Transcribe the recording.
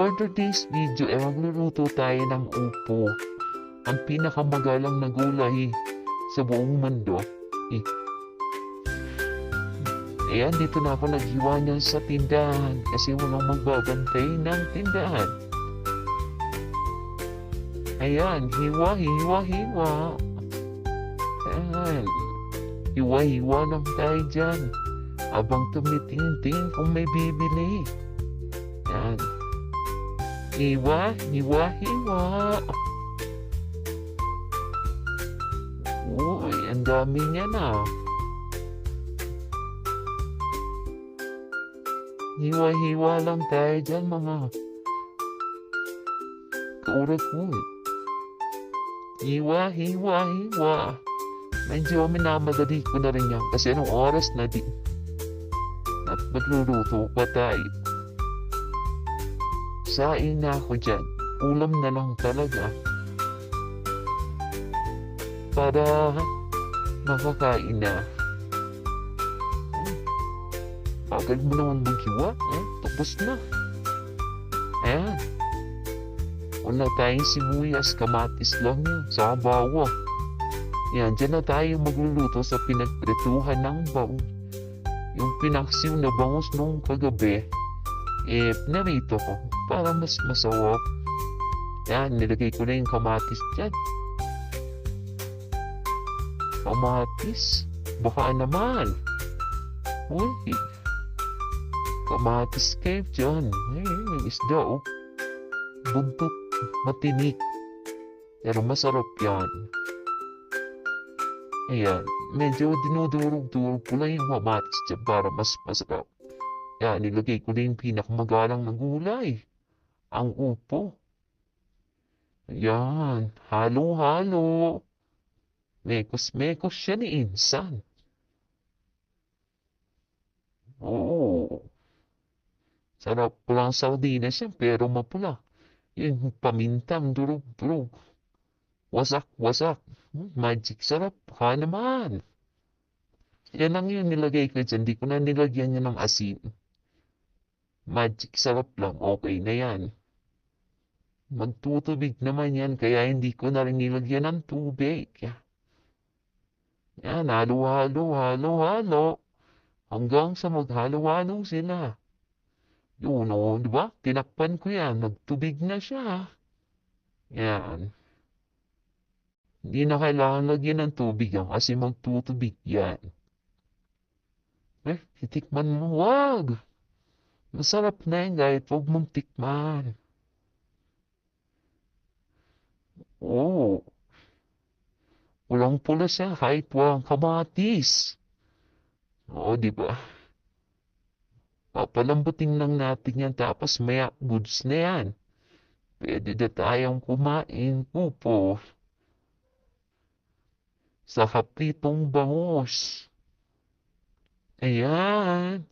For today's video ay magluluto tayo ng upo. Ang pinakamagalang na gulay sa buong mundo. Eh. Ayan, dito na ako naghiwa niyan sa tindahan kasi walang magbabantay ng tindahan. Ayan, hiwa, hiwa, hiwa. Ayan. Hiwa, hiwa lang tayo dyan. Abang tumitingin kung may bibili. Ayan. Hiwa, hiwa, hiwa. Uy, ang dami niya na. Hiwa-hiwa lang tayo dyan, mga kaurat mo. Hiwa, hiwa, hiwa. Medyo minamadali ko na rin yan kasi anong oras na di. At magluluto pa tayo. Saing na ako dyan. Ulam na lang talaga. Para makakain na. Agad mo naman maghiwa. Eh, tapos na. Ayan. Wala tayong sibuyas, kamatis lang yan. Sa bawa. Yan, dyan na tayo magluluto sa pinagpretuhan ng baon. Yung pinaksiw na bangus nung kagabi, eh, narito ko para mas masawap. Yan, nilagay ko na yung kamatis dyan. Kamatis? Baka naman. Uy, kamatis kayo dyan. Eh, may isda oh. Buntot, matinik. Pero masarap yan. Ayan, medyo dinudurog-durog ko lang yung kamatis dyan para mas masarap. Yan, nilagay ko na yung pinakamagalang na gulay. Ang upo. Ayan, halo-halo. Mekos-mekos siya ni Insan. Oo. Sarap pulang sardinas yan, pero mapula. Yung pamintang durog-durog. Wasak-wasak. Hmm, Magic sarap. Ha naman. Yan lang yung nilagay ko dyan. Di ko na nilagyan niya ng asin. Magic sarap lang. Okay na yan. Magtutubig naman yan. Kaya hindi ko na rin nilagyan ng tubig. Yan. Halo-halo, halo-halo. Hanggang sa maghalo-halo sila. Yun o, di ba? Tinakpan ko yan. Nagtubig na siya. Yan. Hindi na kailangan lagyan ng tubig yan kasi magtutubig yan. Eh, titikman mo. Wag! Masarap na yan kahit huwag mong tikman. Oo. Walang pula siya kahit walang kamatis. Oo, di ba? Papalambutin lang natin yan tapos maya goods na yan. Pwede na tayong kumain, pupo. Sa kapitong bangus. Ayan.